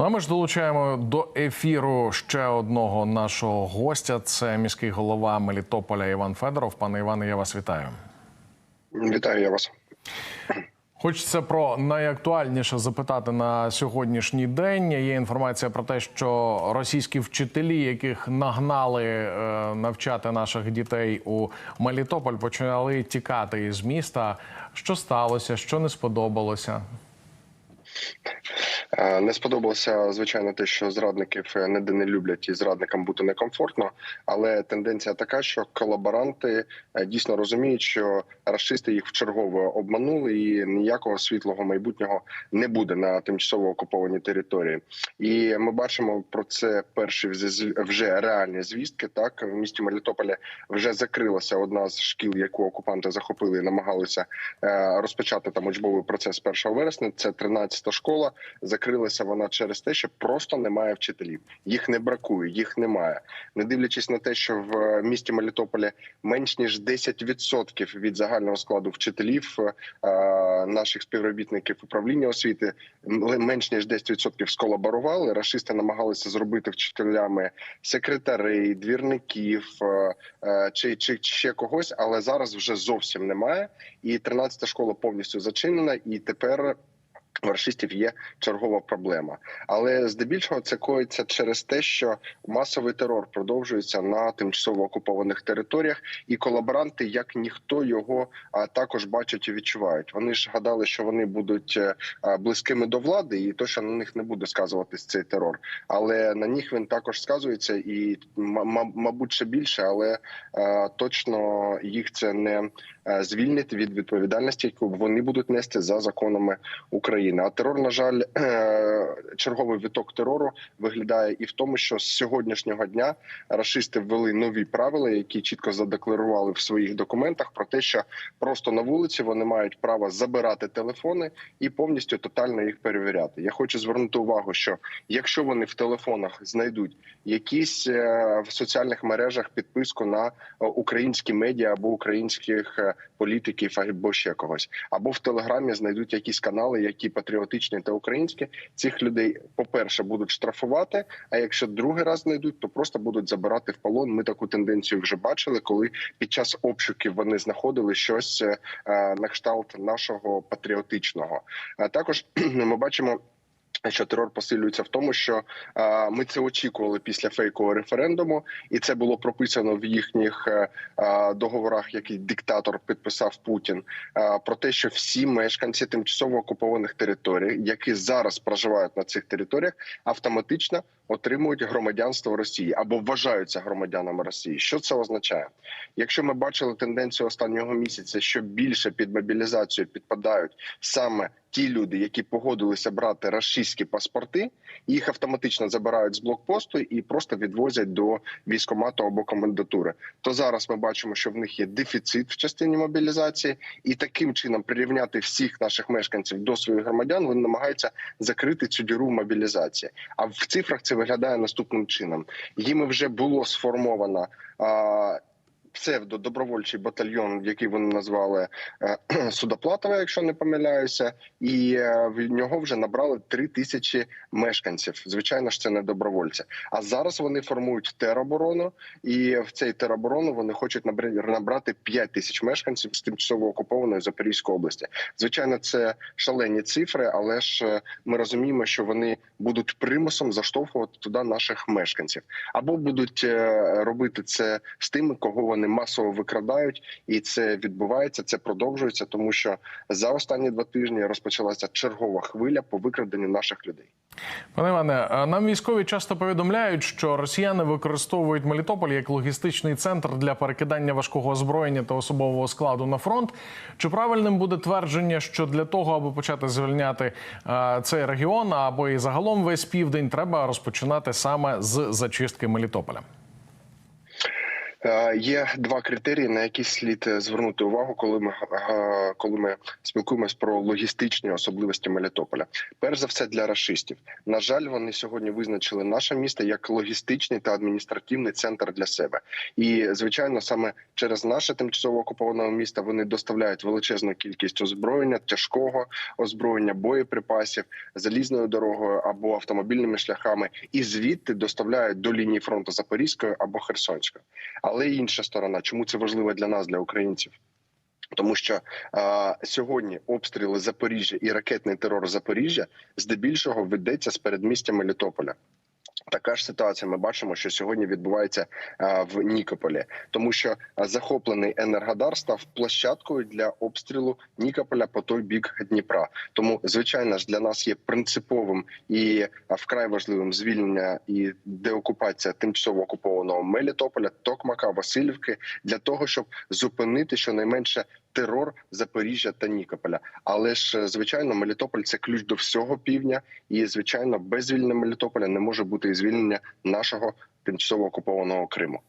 Ну а ми ж долучаємо до ефіру ще одного нашого гостя. Це міський голова Мелітополя Іван Федоров. Пане Іване, я вас вітаю. Вітаю я вас. Хочеться про найактуальніше запитати на сьогоднішній день. Є інформація про те, що російські вчителі, яких нагнали е, навчати наших дітей у Мелітополь, почали тікати із міста. Що сталося? Що не сподобалося? Е, Не сподобалося звичайно те, що зрадників ніде не люблять і зрадникам бути некомфортно. Але тенденція така, що колаборанти е, дійсно розуміють, що расисти їх вчергово обманули, і ніякого світлого майбутнього не буде на тимчасово окупованій території. І ми бачимо про це перші вже реальні звістки. Так в місті Мелітополя вже закрилася одна з шкіл, яку окупанти захопили і намагалися е, розпочати там учбовий процес 1 вересня. Це 13-та школа. Закрилася вона через те, що просто немає вчителів. Їх не бракує, їх немає. Не дивлячись на те, що в місті Мелітополі менш ніж 10% від загального складу вчителів е, наших співробітників управління освіти менш ніж 10% сколаборували. Рашисти намагалися зробити вчителями секретарей, двірників е, е, чи, чи ще когось, але зараз вже зовсім немає. І 13-та школа повністю зачинена, і тепер. У рашистів є чергова проблема, але здебільшого це коїться через те, що масовий терор продовжується на тимчасово окупованих територіях, і колаборанти, як ніхто його а, також бачать і відчувають. Вони ж гадали, що вони будуть е, близькими до влади, і то, що на них не буде сказуватись цей терор. Але на них він також сказується, і мабуть ще більше, але е, точно їх це не е, звільнить від відповідальності, яку вони будуть нести за законами України. А терор, на жаль, е, черговий виток терору виглядає і в тому, що з сьогоднішнього дня рашисти ввели нові правила, які чітко задекларували в своїх документах про те, що просто на вулиці вони мають право забирати телефони і повністю тотально їх перевіряти. Я хочу звернути увагу, що якщо вони в телефонах знайдуть якісь е, в соціальних мережах підписку на е, українські медіа або українських політиків або ще когось, або в телеграмі знайдуть якісь канали, які патріотичні та українське, Цих людей, по перше, будуть штрафувати. А якщо другий раз знайдуть, то просто будуть забирати в полон. Ми таку тенденцію вже бачили, коли під час обшуків вони знаходили щось е, на кшталт нашого патріотичного. А також ми бачимо. Що терор посилюється в тому, що е, ми це очікували після фейкового референдуму, і це було прописано в їхніх е, е, договорах, які диктатор підписав Путін. Е, про те, що всі мешканці тимчасово окупованих територій, які зараз проживають на цих територіях, автоматично отримують громадянство Росії або вважаються громадянами Росії. Що це означає? Якщо ми бачили тенденцію останнього місяця, що більше під мобілізацію підпадають саме ті люди, які погодилися брати рашистські паспорти, їх автоматично забирають з блокпосту і просто відвозять до військкомату або комендатури. То зараз ми бачимо, що в них є дефіцит в частині мобілізації, і таким чином прирівняти всіх наших мешканців до своїх громадян. Вони намагаються закрити цю діру мобілізації. А в цифрах це виглядає наступним чином: їми вже було сформовано. Псевдодобровольчий батальйон, який вони назвали е, Судоплатова, якщо не помиляюся, і е, в нього вже набрали три тисячі мешканців. Звичайно ж, це не добровольці. А зараз вони формують тероборону, і в цей тероборону вони хочуть набра- набрати 5 тисяч мешканців з тимчасово окупованої Запорізької області. Звичайно, це шалені цифри, але ж е, ми розуміємо, що вони будуть примусом заштовхувати туди наших мешканців, або будуть робити це з тими, кого вони масово викрадають, і це відбувається. Це продовжується, тому що за останні два тижні розпочалася чергова хвиля по викраденню наших людей. Пане Іване, нам військові часто повідомляють, що росіяни використовують Мелітополь як логістичний центр для перекидання важкого озброєння та особового складу на фронт. Чи правильним буде твердження, що для того, аби почати звільняти цей регіон або і загалом весь південь, треба розпочинати саме з зачистки Мелітополя? Е, Є два критерії, на які слід е, звернути увагу, коли ми коли ми спілкуємось про логістичні особливості Мелітополя. Перш за все для рашистів. На жаль, вони сьогодні визначили наше місто як логістичний та адміністративний центр для себе. І звичайно, саме через наше тимчасово окуповане місто вони доставляють величезну кількість озброєння, тяжкого озброєння, боєприпасів залізною дорогою або автомобільними шляхами, і звідти доставляють до лінії фронту Запорізької або Херсонської. Але інша сторона, чому це важливо для нас, для українців? Тому що а, сьогодні обстріли Запоріжжя і ракетний терор Запоріжжя здебільшого ведеться з передмістя Мелітополя. Така ж ситуація. Ми бачимо, що сьогодні відбувається в Нікополі, тому що захоплений Енергодар став площадкою для обстрілу Нікополя по той бік Дніпра. Тому, звичайно ж, для нас є принциповим і вкрай важливим звільнення і деокупація тимчасово окупованого Мелітополя, Токмака, Васильівки для того, щоб зупинити щонайменше терор Запоріжжя та Нікополя. Але ж звичайно, Мелітополь це ключ до всього півдня, і звичайно, без звільнення Мелітополя не може бути і звільнення нашого тимчасово окупованого Криму.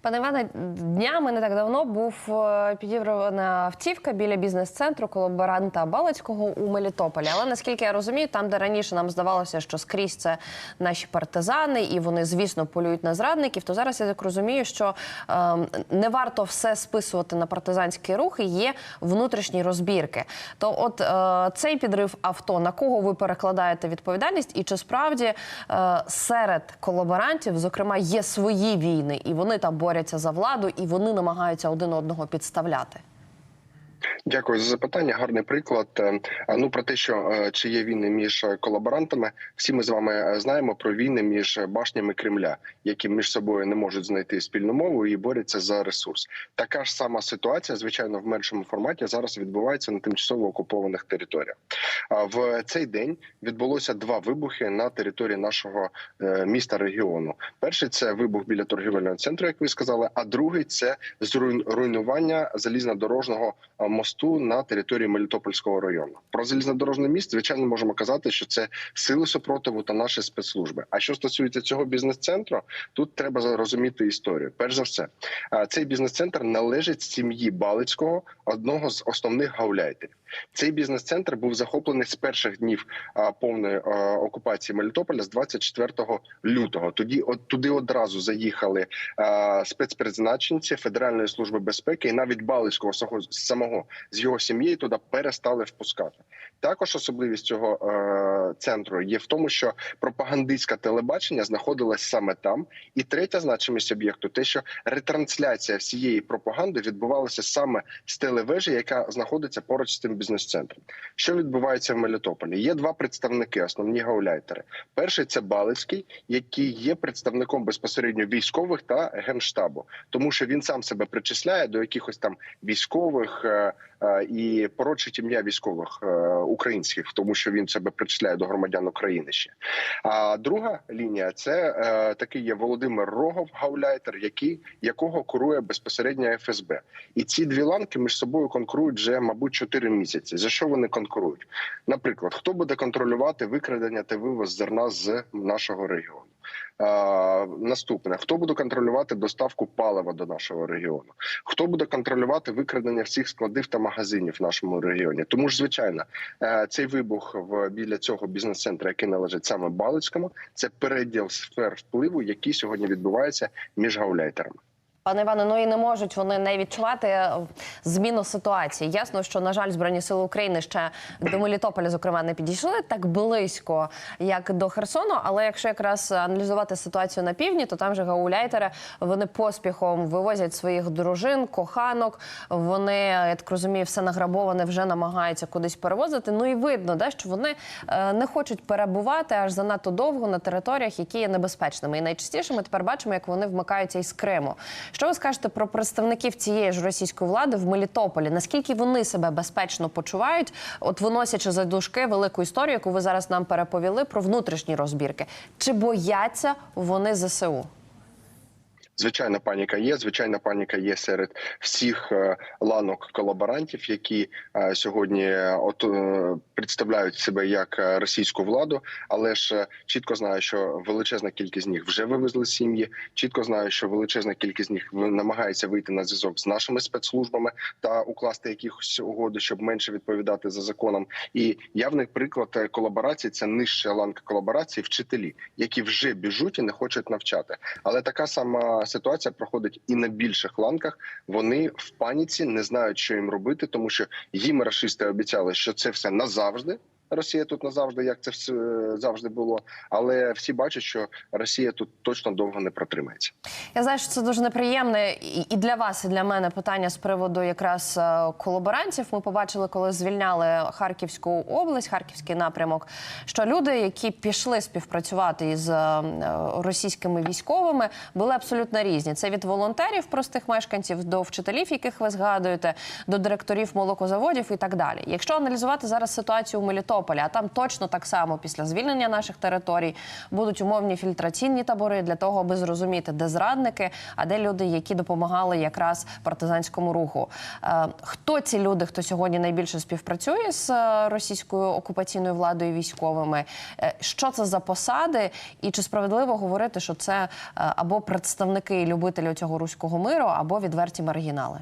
Пане Іване, днями не так давно був е, підібрана автівка біля бізнес-центру колаборанта Балицького у Мелітополі. Але наскільки я розумію, там, де раніше нам здавалося, що скрізь це наші партизани, і вони, звісно, полюють на зрадників, то зараз я так розумію, що е, не варто все списувати на партизанський рух і є внутрішні розбірки. То, от е, цей підрив авто, на кого ви перекладаєте відповідальність, і чи справді е, серед колаборантів, зокрема, є свої війни, і вони там борються за владу, і вони намагаються один одного підставляти? Дякую за запитання. Гарний приклад. Е, Ну про те, що е, чи є війни між е, колаборантами, всі ми з вами знаємо про війни між башнями Кремля, які між собою не можуть знайти спільну мову і борються за ресурс. Така ж сама ситуація, звичайно, в меншому форматі зараз відбувається на тимчасово окупованих територіях. В цей день відбулося два вибухи на території нашого міста регіону. Перший це вибух біля торгівельного центру, як ви сказали. А другий це зруйн- руйнування залізнодорожного мосту на території Мелітопольського району. Про залізнодорожний міст, звичайно, можемо казати, що це сили супротиву та наші спецслужби. А що стосується цього бізнес-центру, тут треба розуміти історію. Перш за все, цей бізнес-центр належить сім'ї Балицького, одного з основних гауляйтерів. Цей бізнес-центр був захоплений з перших днів повної окупації Мелітополя з 24 лютого. Тоді от туди одразу заїхали спецпризначенці Федеральної служби безпеки і навіть Балицького самого, з його сім'єю туди перестали впускати. Також особливість цього центру є в тому, що пропагандистське телебачення знаходилось саме там. І третя значимість об'єкту те, що ретрансляція всієї пропаганди відбувалася саме з телевежі, яка знаходиться поруч з цим бізнес-центром. Що відбувається в Мелітополі? Є два представники, основні гауляйтери. Перший це Балицький, який є представником безпосередньо військових та генштабу, тому що він сам себе причисляє до якихось там військових е, і порочить ім'я військових е, українських, тому що він себе причисляє до громадян України ще. А друга лінія це е, такий є Володимир Рогов, гауляйтер, який якого курує безпосередньо ФСБ. І ці дві ланки між собою конкурують вже, мабуть, 4 місяці. За що вони конкурують? Наприклад, хто буде контролювати викрадення та вивоз зерна з нашого регіону? Наступне хто буде контролювати доставку палива до нашого регіону? Хто буде контролювати викрадення всіх складів та магазинів в нашому регіоні? Тому ж, звичайно, е, цей вибух в біля цього бізнес-центру, який належить саме Балицькому, це переділ сфер впливу, який сьогодні відбувається між гауляйтерами. Пане Іване, ну і не можуть вони не відчувати е, зміну ситуації. Ясно, що на жаль, збройні сили України ще до Мелітополя, зокрема, не підійшли так близько, як до Херсону. Але якщо якраз аналізувати ситуацію на півдні, то там же гауляйтери вони поспіхом вивозять своїх дружин, коханок. Вони я так розумію, все награбоване вже намагаються кудись перевозити. Ну і видно, да, що вони е, не хочуть перебувати аж занадто довго на територіях, які є небезпечними. І найчастіше ми тепер бачимо, як вони вмикаються із Криму. Що ви скажете про представників цієї ж російської влади в Мелітополі? Наскільки вони себе безпечно почувають, от виносячи за дужки велику історію, яку ви зараз нам переповіли про внутрішні розбірки? Чи бояться вони ЗСУ? Звичайна паніка є. Звичайна паніка є серед всіх е, ланок колаборантів, які е, сьогодні е, от представляють себе як російську владу, але ж чітко знаю, що величезна кількість з них вже вивезли сім'ї. Чітко знаю, що величезна кількість з них намагається вийти на зв'язок з нашими спецслужбами та укласти якісь угоди, щоб менше відповідати за законом. І явний приклад колаборації це нижча ланка колаборації, вчителі, які вже біжуть і не хочуть навчати. Але така сама ситуація проходить і на більших ланках. Вони в паніці не знають, що їм робити, тому що їм рашисти обіцяли, що це все назавжди. Росія тут назавжди, як це е, завжди було. Але всі бачать, що Росія тут точно довго не протримається. Я знаю, що це дуже неприємне і і для вас, і для мене питання з приводу якраз е, колаборантів. Ми побачили, коли звільняли Харківську область, Харківський напрямок, що люди, які пішли співпрацювати із е, російськими військовими, були абсолютно різні. Це від волонтерів, простих мешканців, до вчителів, яких ви згадуєте, до директорів молокозаводів і так далі. Якщо аналізувати зараз ситуацію у Мелітополі, а там точно так само після звільнення наших територій будуть умовні фільтраційні табори для того, аби зрозуміти, де зрадники, а де люди, які допомагали якраз партизанському руху. Е, хто ці люди, хто сьогодні найбільше співпрацює з е, російською окупаційною владою і військовими? Е, що це за посади? І чи справедливо говорити, що це або представники і любителі цього руського миру, або відверті маргінали?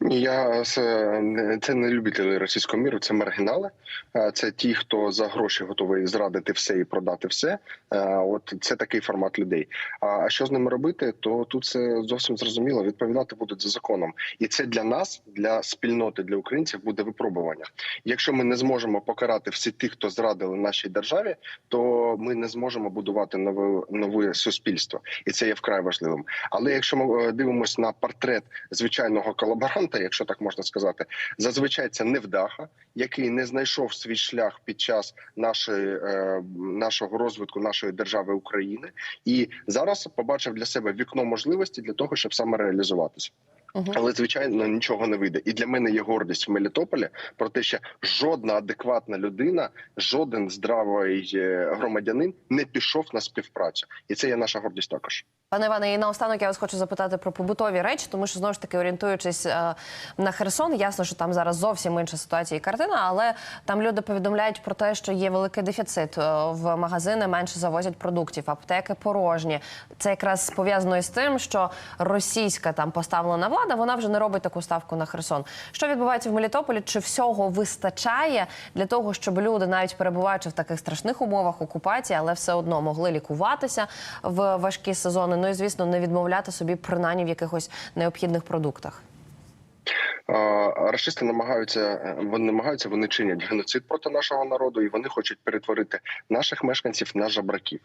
Я це не любителі російського міру, це маргінали. Е, Це ті, хто за гроші готовий зрадити все і продати все. Е, От це такий формат людей. А що з ними робити? То тут це зовсім зрозуміло. Відповідати будуть за законом, і це для нас, для спільноти, для українців буде випробування. Якщо ми не зможемо покарати всі тих, хто зрадили нашій державі, то ми не зможемо будувати нове нове суспільство, і це є вкрай важливим. Але якщо ми е, дивимося на портрет звичайного колаборанта, якщо так можна сказати, зазвичай це невдаха, який не знайшов свій шлях під час нашої е, нашого розвитку нашої держави України, і зараз побачив для себе вікно можливості для того, щоб саме реалізуватися. Але звичайно нічого не вийде. І для мене є гордість в Мелітополі про те, що жодна адекватна людина, жоден здравий е, громадянин не пішов на співпрацю, і це є наша гордість також. Пане Іване, і наостанок я вас хочу запитати про побутові речі, тому що знову ж таки орієнтуючись е, на Херсон, ясно, що там зараз зовсім інша ситуація і картина, але там люди повідомляють про те, що є великий дефіцит. Е, в магазини менше завозять продуктів, аптеки порожні. Це якраз пов'язано із тим, що російська там поставлена влада, вона вже не робить таку ставку на Херсон. Що відбувається в Мелітополі? Чи всього вистачає для того, щоб люди, навіть перебуваючи в таких страшних умовах окупації, але все одно могли лікуватися в важкі сезони? Ну і звісно, не відмовляти собі принаймні в якихось необхідних продуктах. Рашисти намагаються е, вони намагаються, вони чинять геноцид проти нашого народу, і вони хочуть перетворити наших мешканців на жабраків.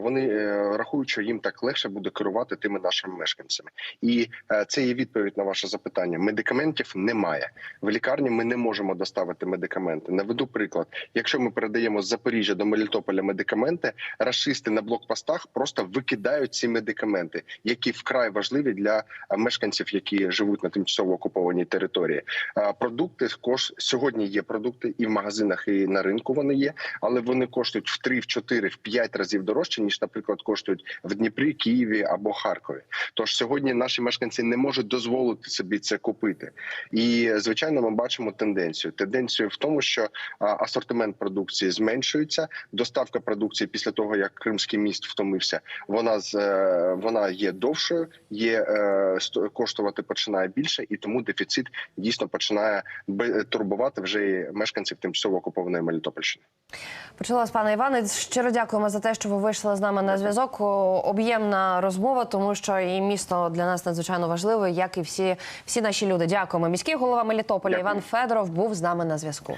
Вони е, рахують, що їм так легше буде керувати тими нашими мешканцями, і е, це є відповідь на ваше запитання. Медикаментів немає в лікарні. Ми не можемо доставити медикаменти. Наведу приклад: якщо ми передаємо з Запоріжжя до Мелітополя медикаменти, рашисти на блокпостах просто викидають ці медикаменти, які вкрай важливі для мешканців, які живуть на тимчасово окупованій території. Е, Продукти кош сьогодні є продукти і в магазинах, і на ринку вони є, але вони коштують в 3, в 4, в 5 разів дорожче ніж, наприклад, коштують в Дніпрі, Києві або Харкові. Тож сьогодні наші мешканці не можуть дозволити собі це купити. І звичайно, ми бачимо тенденцію. Тенденцію в тому, що асортимент продукції зменшується. Доставка продукції після того, як Кримський міст втомився, вона з е, вона є довшою, є е, коштувати починає більше, і тому дефіцит дійсно починає турбувати вже і мешканців тимчасово окупованої Мелітопольщини. Почала з пане Іване. Щиро дякуємо за те, що ви вийшли з нами на зв'язок. Об'ємна розмова, тому що і місто для нас надзвичайно важливе, як і всі, всі наші люди. Дякуємо. Міський голова Мелітополя Дякую. Іван Федоров був з нами на зв'язку.